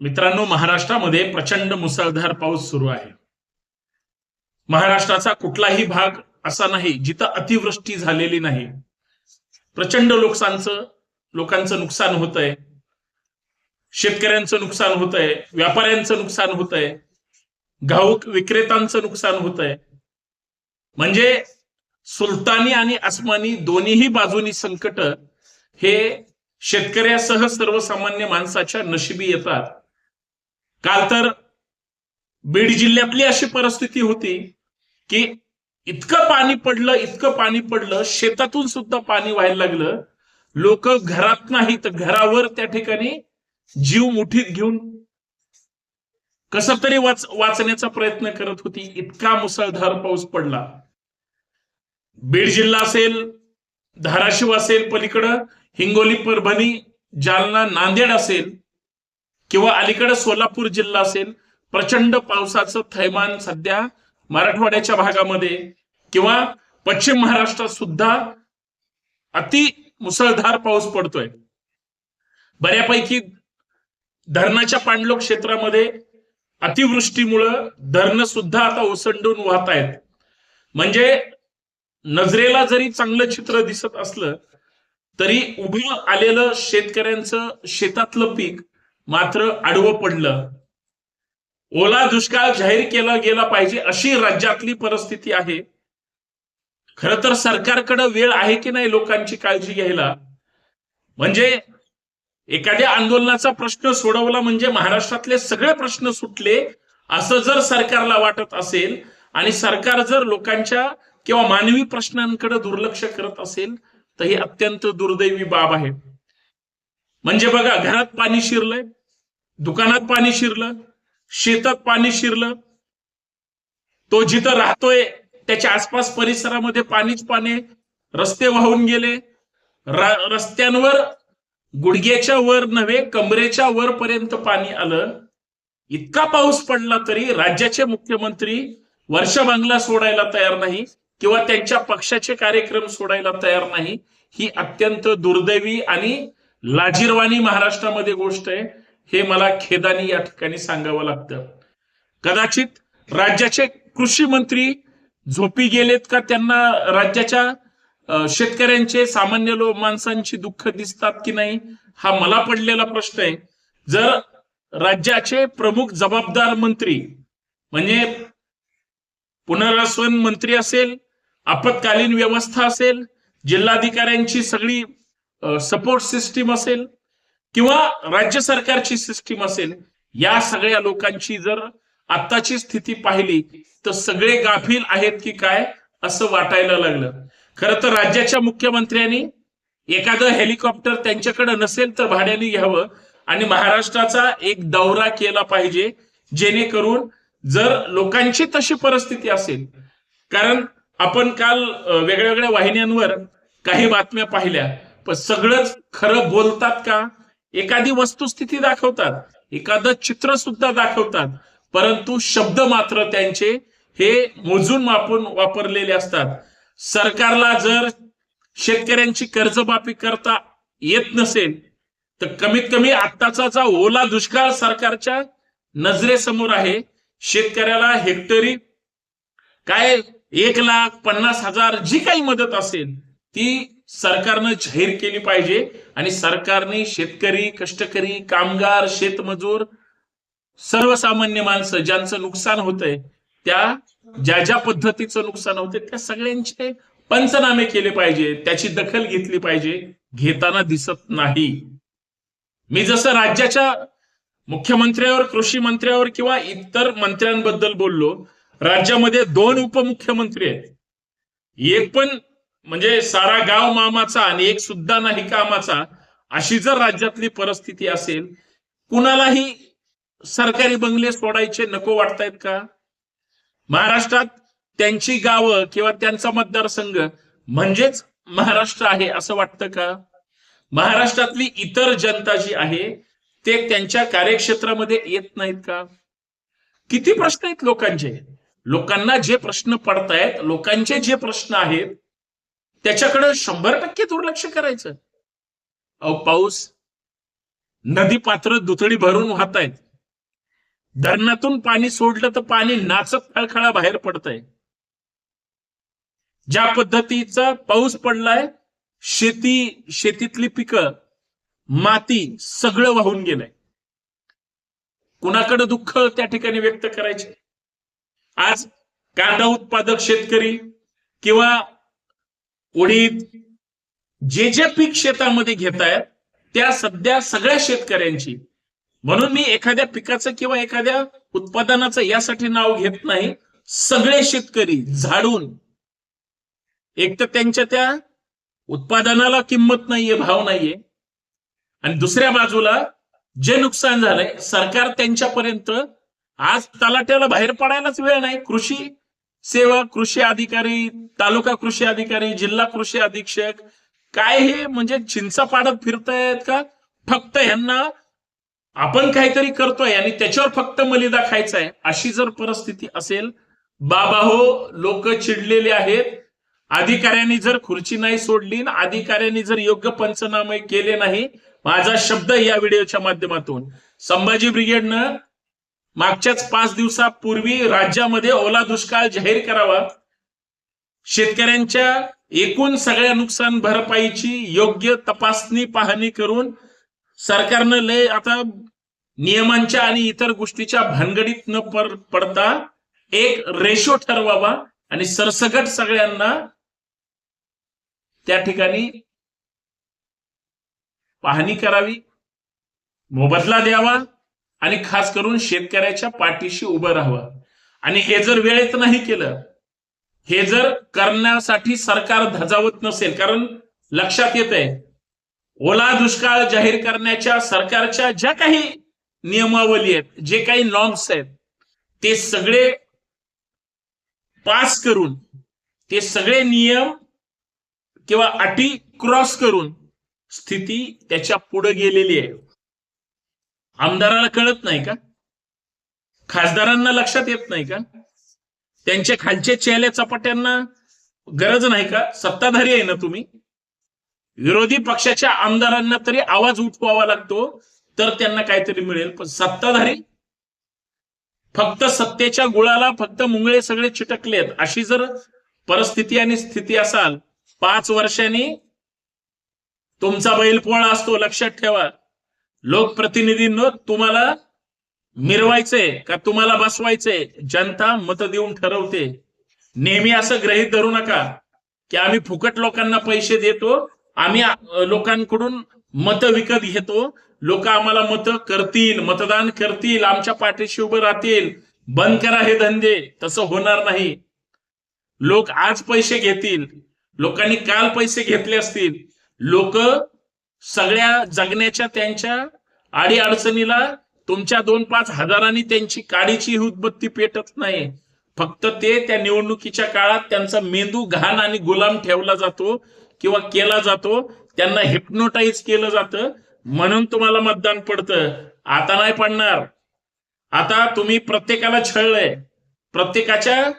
मित्रांनो महाराष्ट्रामध्ये प्रचंड मुसळधार पाऊस सुरू आहे. महाराष्ट्राचा कुठलाही भाग असा नाही जिथं अतिवृष्टी झालेली नाही. प्रचंड लोकांचं लोकांचं नुकसान होत आहे शेतकऱ्यांचं नुकसान होत आहे व्यापाऱ्यांचं नुकसान होत आहे घाऊक विक्रेत्यांचं नुकसान होत आहे म्हणजे सुलतानी आणि अस्मानी दोन्हीही बाजूनी संकट हे शेतकऱ्यासह सर्वसामान्य माणसाच्या नशिबी येतात. काल तर बीड जिल्ह्यातली अशी परिस्थिती होती की इतकं पाणी पडलं इतकं पाणी पडलं शेतातून सुद्धा पाणी व्हायला लागलं. लोक घरात नाही तर घरावर त्या ठिकाणी जीव मुठीत घेऊन कसा तरी वाच वाचण्याचा प्रयत्न करत होती. इतका मुसळधार पाऊस पडला. बीड जिल्हा असेल धाराशिव असेल पलीकडं हिंगोली परभणी जालना नांदेड असेल किंवा अलीकडे सोलापूर जिल्हा असेल प्रचंड पावसाचं थैमान सध्या मराठवाड्याच्या भागामध्ये किंवा पश्चिम महाराष्ट्रात सुद्धा अति मुसळधार पाऊस पडतोय. बऱ्यापैकी धरणाच्या पाणलोक क्षेत्रामध्ये अतिवृष्टीमुळं धरणं सुद्धा आता ओसंडून वाहत आहेत. म्हणजे नजरेला जरी चांगलं चित्र दिसत असलं तरी उभं आलेलं शेतकऱ्यांचं शेतातलं पीक मात्र आडवं पडलं. ओला दुष्काळ जाहीर केला गेला पाहिजे अशी राज्यातली परिस्थिती आहे. खर तर सरकारकडे वेळ आहे की नाही लोकांची काळजी घ्यायला? म्हणजे एखाद्या आंदोलनाचा प्रश्न सोडवला म्हणजे महाराष्ट्रातले सगळे प्रश्न सुटले असं जर सरकारला वाटत असेल आणि सरकार जर लोकांच्या किंवा मानवी प्रश्नांकडे दुर्लक्ष करत असेल तर ही अत्यंत दुर्दैवी बाब आहे. म्हणजे बघा घरात पाणी शिरलंय दुकानात पाणी शिरलं शेतात पाणी शिरलं तो जिथं राहतोय त्याच्या आसपास परिसरामध्ये पाणीच पाणी रस्ते वाहून गेले. रस्त्यांवर गुडघ्याच्या वर नव्हे कमरेच्या वर पर्यंत पाणी आलं. इतका पाऊस पडला तरी राज्याचे मुख्यमंत्री वर्ष बांगला सोडायला तयार नाही किंवा त्यांच्या पक्षाचे कार्यक्रम सोडायला तयार नाही. ही अत्यंत दुर्दैवी आणि लाजीरवाणी महाराष्ट्रामध्ये गोष्ट आहे. हे मला खेदानी या ठिकाणी सांगावं लागतं. कदाचित राज्याचे कृषी मंत्री झोपी गेलेत का त्यांना राज्याच्या शेतकऱ्यांचे सामान्य लोक माणसांची दुःख दिसतात की नाही हा मला पडलेला प्रश्न आहे. जर राज्याचे प्रमुख जबाबदार मंत्री म्हणजे पुनर्वसन मंत्री असेल आपत्कालीन व्यवस्था असेल जिल्हाधिकाऱ्यांची सगळी सपोर्ट सिस्टीम असेल किंवा राज्य सरकारची सिस्टीम असेल या सगळ्या लोकांची जर आत्ताची स्थिती पाहिली तर सगळे गाफील आहेत की काय असं वाटायला लागलं. खरं तर राज्याच्या मुख्यमंत्र्यांनी एखादं हेलिकॉप्टर त्यांच्याकडे नसेल तर भाड्याने घ्यावं आणि महाराष्ट्राचा एक दौरा केला पाहिजे जेणेकरून जर लोकांची तशी परिस्थिती असेल कारण आपण काल वेगळ्या वेगळ्या वाहिन्यांवर काही बातम्या पाहिल्या पण सगळंच खरं बोलतात का? एखादी वस्तुस्थिती दाखवतात एखादं चित्र सुद्धा दाखवतात परंतु शब्द मात्र त्यांचे हे मोजून मापून वापरलेले असतात. सरकारला जर शेतकऱ्यांची कर्जमाफी करता येत नसेल तर कमीत कमी आत्ताचा ओला दुष्काळ सरकारच्या नजरेसमोर आहे शेतकऱ्याला हेक्टरी काय एक लाख पन्नास हजार जी काही मदत असेल ती सरकारनं जाहीर केली पाहिजे आणि सरकारने शेतकरी कष्टकरी कामगार शेतमजूर सर्वसामान्य माणसं ज्यांचं नुकसान होतंय त्या ज्या ज्या पद्धतीचं नुकसान होते त्या सगळ्यांचे पंचनामे केले पाहिजे त्याची दखल घेतली पाहिजे घेताना दिसत नाही. मी जसं राज्याच्या मुख्यमंत्र्यावर कृषी मंत्र्यावर किंवा इतर मंत्र्यांबद्दल बोललो राज्यामध्ये दोन उपमुख्यमंत्री आहेत. एक पण म्हणजे सारा गाव मामाचा आणि एक सुद्धा नाही कामाचा अशी जर राज्यातली परिस्थिती असेल कुणालाही सरकारी बंगले सोडायचे नको वाटतायत का? महाराष्ट्रात त्यांची गावं किंवा त्यांचा मतदारसंघ म्हणजेच महाराष्ट्र आहे असं वाटतं का? महाराष्ट्रातली इतर जनता जी आहे ते त्यांच्या कार्यक्षेत्रामध्ये येत नाहीत का? किती प्रश्न आहेत लोकांचे? लोकांना जे प्रश्न पडतायत लोकांचे जे प्रश्न आहेत त्याच्याकडे शंभर टक्के दुर्लक्ष करायचं. अहो पाऊस नदी पात्र दुथडी भरून वाहत आहेत धरणातून पाणी सोडलं तर पाणी नाचत खळखळा बाहेर पडतंय. ज्या पद्धतीचा पाऊस पडलाय शेती शेतीतली पिकं माती सगळं वाहून गेलंय. कुणाकडे दुःख त्या ठिकाणी व्यक्त करायचे? आज कांदा उत्पादक शेतकरी किंवा उडीद जे जे पीक शेतामध्ये घेत आहेत त्या सध्या सगळ्या शेतकऱ्यांची. म्हणून मी एखाद्या पिकाचं किंवा एखाद्या उत्पादनाचं यासाठी नाव घेत नाही. सगळे शेतकरी झाडून. एक तर त्यांच्या त्या उत्पादनाला किंमत नाहीये भाव नाहीये. आणि दुसऱ्या बाजूला जे नुकसान झालंय सरकार त्यांच्यापर्यंत आज तलाट्याला बाहेर पडायलाच वेळ नाही. कृषी सेवा कृषी अधिकारी तालुका कृषी अधिकारी जिल्हा कृषी अधीक्षक काय हे म्हणजे चिंचा पाडत फिरतायत का? फक्त यांना आपण काहीतरी करतोय आणि त्याच्यावर फक्त मलिदा खायचा आहे अशी जर परिस्थिती असेल बाबा हो लोक चिडलेले आहेत. अधिकाऱ्यांनी जर खुर्ची नाही सोडली आणि अधिकाऱ्यांनी जर योग्य पंचनामे केले नाही माझा शब्द या व्हिडिओच्या माध्यमातून. संभाजी ब्रिगेडनं मागच्याच पाच दिवसापूर्वी राज्यामध्ये ओला दुष्काळ जाहीर करावा. शेतकऱ्यांच्या एकूण सगळ्या नुकसान भरपाईची योग्य तपासणी पाहणी करून सरकारनं लय आता नियमांच्या आणि इतर गोष्टीच्या भानगडीत न पर- पडता एक रेशो ठरवावा आणि सरसकट सगळ्यांना त्या ठिकाणी पाहणी करावी. मोबदला द्यावा. आणि खास करून शेतकऱ्याच्या पाठीशी उभं राहावं. आणि हे जर वेळेत नाही केलं हे जर करण्यासाठी सरकार धजावत नसेल कारण लक्षात येत आहे ओला दुष्काळ जाहीर करण्याच्या सरकारच्या ज्या काही नियमावली आहेत जे काही नॉर्म्स आहेत ते सगळे पास करून ते सगळे नियम किंवा अटी क्रॉस करून स्थिती त्याच्या पुढे गेलेली आहे. आमदाराला कळत नाही का? खासदारांना लक्षात येत नाही का? त्यांच्या खालचे चेहले चपाट्यांना गरज नाही का? सत्ताधारी आहे ना तुम्ही? विरोधी पक्षाच्या आमदारांना तरी आवाज उठवावा लागतो तर त्यांना काहीतरी मिळेल. पण सत्ताधारी? फक्त सत्तेच्या गुळाला फक्त मुंगळे सगळे चिटकलेत. अशी जर परिस्थिती आणि स्थिती असाल पाच वर्षांनी तुमचा बैलपोळा असतो लक्षात ठेवा. लोकप्रतिनिधींनो तुम्हाला मिरवायचंय का तुम्हाला बसवायचंय? जनता मत देऊन ठरवते. नेहमी असं ग्रहित धरू नका की आम्ही फुकट लोकांना पैसे देतो आम्ही लोकांकडून मत विकत घेतो. लोक आम्हाला मत करतील मतदान करतील आमच्या पाठीशी उभं राहतील. बंद करा हे धंदे तसं होणार नाही. लोक आज पैसे घेतील लोकांनी काल पैसे घेतले असतील. लोक सगळ्या जगण्याच्या त्यांच्या आडी अडचणीला तुमच्या दोन पाच हजारांनी त्यांची काडीची उदबत्ती पेटत नाही. फक्त ते त्या निवडणुकीच्या काळात त्यांचा मेंदू घाण आणि गुलाम ठेवला जातो किंवा केला जातो. त्यांना हिप्नोटाईज केलं जातं. म्हणून तुम्हाला मतदान पडतं. आता नाही पडणार. आता तुम्ही प्रत्येकाला छळलंय. प्रत्येकाच्या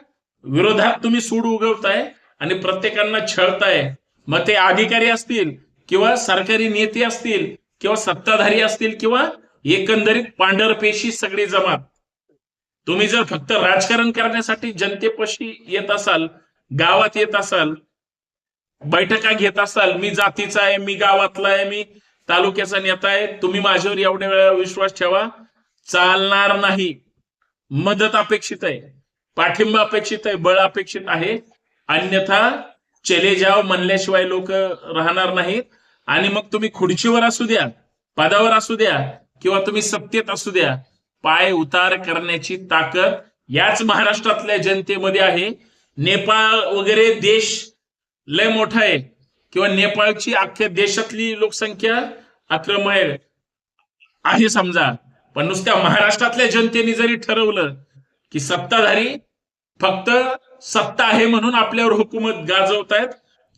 विरोधात तुम्ही सूड उगवताय आणि प्रत्येकांना छळताय. मग ते अधिकारी असतील किंवा सरकारी नेते असतील किंवा सत्ताधारी असतील किंवा एकंदरीत पांढरपेशी सगळी जमात. तुम्ही जर फक्त राजकारण करण्यासाठी जनतेपाशी येत असाल गावात येत असाल बैठका घेत असाल मी जातीचा आहे मी गावातला आहे मी तालुक्याचा नेता आहे तुम्ही माझ्यावर एवढ्या वेळा विश्वास ठेवा चालणार नाही. मदत अपेक्षित आहे पाठिंबा अपेक्षित आहे बळ अपेक्षित आहे. अन्यथा चले जाव म्हणल्याशिवाय लोक राहणार नाहीत. आणि मग तुम्ही खुर्चीवर असू द्या पदावर असू द्या किंवा तुम्ही सत्तेत असू द्या पाय उतार करण्याची ताकद याच महाराष्ट्रातल्या जनतेमध्ये आहे. नेपाळ वगैरे देश लय मोठा आहे. किंवा नेपाळची अख्ख्या देशातली लोकसंख्या अक्रम आहे आहे समजा. पण नुसत्या महाराष्ट्रातल्या जनतेने जरी ठरवलं की सत्ताधारी फक्त सत्ता आहे म्हणून आपल्यावर हुकूमत गाजवतायत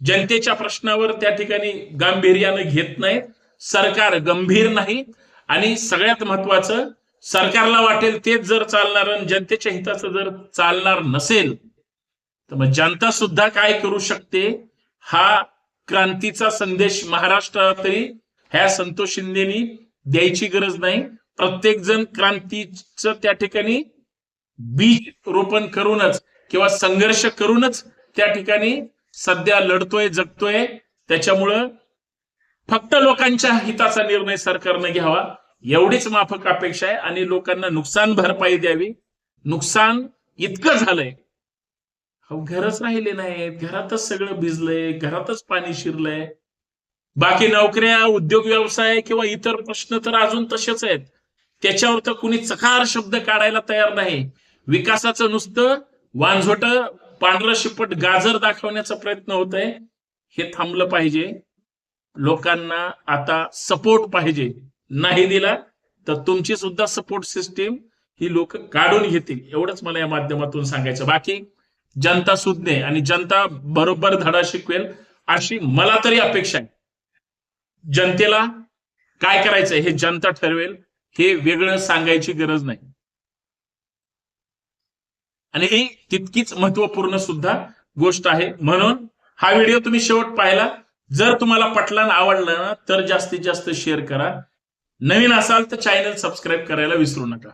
जनतेच्या प्रश्नावर त्या ठिकाणी गांभीर्यानं घेत नाहीत सरकार गंभीर नाही. आणि सगळ्यात महत्वाचं सरकारला वाटेल तेच जर चालणार आणि जनतेच्या हिताचं जर चालणार नसेल तर मग जनता सुद्धा काय करू शकते? हा क्रांतीचा संदेश महाराष्ट्रात तरी ह्या संतोष शिंदेनी द्यायची गरज नाही. प्रत्येक जण क्रांतीचं त्या ठिकाणी बीज रोपण करूनच किंवा संघर्ष करूनच त्या ठिकाणी सध्या लढतोय जगतोय. त्याच्यामुळं फक्त लोकांच्या हिताचा निर्णय सरकारनं घ्यावा. एवढीच माफक अपेक्षा आहे आणि लोकांना नुकसान भरपाई द्यावी. नुकसान इतकं झालंय. अहो, घरच राहिले नाहीत. घरातच सगळं भिजलंय. घरातच पाणी शिरलंय. बाकी नोकऱ्या उद्योग व्यवसाय किंवा इतर प्रश्न तर अजून तसेच आहेत. त्याच्यावर तर कुणी चकार शब्द काढायला तयार नाही. विकासाचं नुसतं वांझोट पांढरं शिपट गाजर दाखवण्याचा प्रयत्न होत आहे हे थांबलं पाहिजे. लोकांना आता सपोर्ट पाहिजे. नाही दिला तर तुमची सुद्धा सपोर्ट सिस्टीम ही लोक काढून घेतील. एवढंच मला या माध्यमातून सांगायचं. बाकी जनता सुज्ञे आणि जनता बरोबर धडा शिकवेल अशी मला तरी अपेक्षा आहे. जनतेला काय करायचंय हे जनता ठरवेल हे वेगळं सांगायची गरज नाही. आणि ही तितकीच महत्त्वपूर्ण सुद्धा गोष्ट आहे. म्हणून हा व्हिडिओ तुम्ही शेवट पाहिला. जर तुम्हाला पटला आवडला ना तर जास्तीत जास्त शेअर करा. नवीन असाल तर चॅनल सबस्क्राईब करायला विसरू नका.